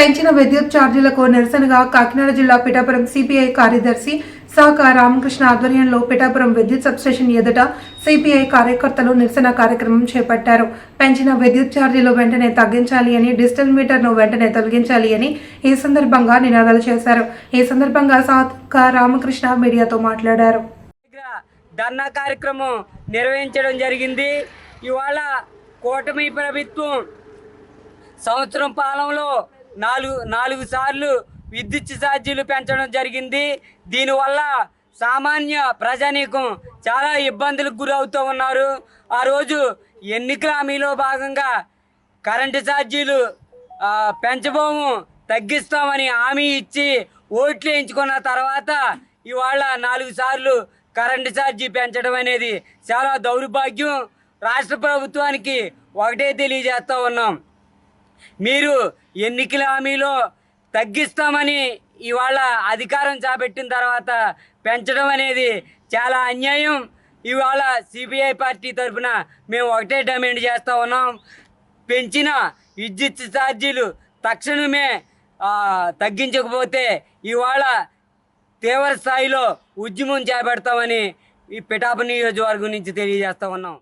పెంచిన విద్యుత్ ఛార్జీలకు నిరసనగా కాకినాడ జిల్లా పిఠాపురం సిపిఐ కార్యదర్శి సాక రామకృష్ణ ఆధ్వర్యంలో పిఠాపురం విద్యుత్ సబ్స్టేషన్ ఎదుట సిపిఐ కార్యకర్తలు నిరసన కార్యక్రమం చేపట్టారు. పెంచిన విద్యుత్ ఛార్జీలు వెంటనే తగ్గించాలి అని డిజిటల్ మీటర్ను వెంటనే తొలగించాలి అని ఈ సందర్భంగా నినాదాలు చేశారు. ఈ సందర్భంగా సాక రామకృష్ణ మీడియాతో మాట్లాడారు. ధర్నా కార్యక్రమం నిర్వహించడం జరిగింది. ఇవాళ కూటమి ప్రభుత్వం సంవత్సరం పాలనలో నాలుగు నాలుగు సార్లు విద్యుత్ ఛార్జీలు పెంచడం జరిగింది. దీనివల్ల సామాన్య ప్రజానీకం చాలా ఇబ్బందులకు గురవుతూ ఉన్నారు. ఆ రోజు ఎన్నికల హామీలో భాగంగా కరెంటు ఛార్జీలు పెంచబోము తగ్గిస్తామని హామీ ఇచ్చి ఓట్లు వేయించుకున్న తర్వాత ఇవాళ నాలుగు సార్లు కరెంటు ఛార్జీ పెంచడం అనేది చాలా దౌర్భాగ్యం. రాష్ట్ర ప్రభుత్వానికి ఒకటే తెలియజేస్తూ ఉన్నాం. మీరు ఎన్నికల హామీలో తగ్గిస్తామని ఇవాళ అధికారం చేపట్టిన తర్వాత పెంచడం అనేది చాలా అన్యాయం. ఇవాళ సిపిఐ పార్టీ తరఫున మేము ఒకటే డిమాండ్ చేస్తూ ఉన్నాం. పెంచిన విద్యుత్ ఛార్జీలు తక్షణమే తగ్గించకపోతే ఇవాళ తీవ్ర స్థాయిలో ఉద్యమం చేపడతామని ఈ పిఠాప నియోజకవర్గం నుంచి తెలియజేస్తూ ఉన్నాం.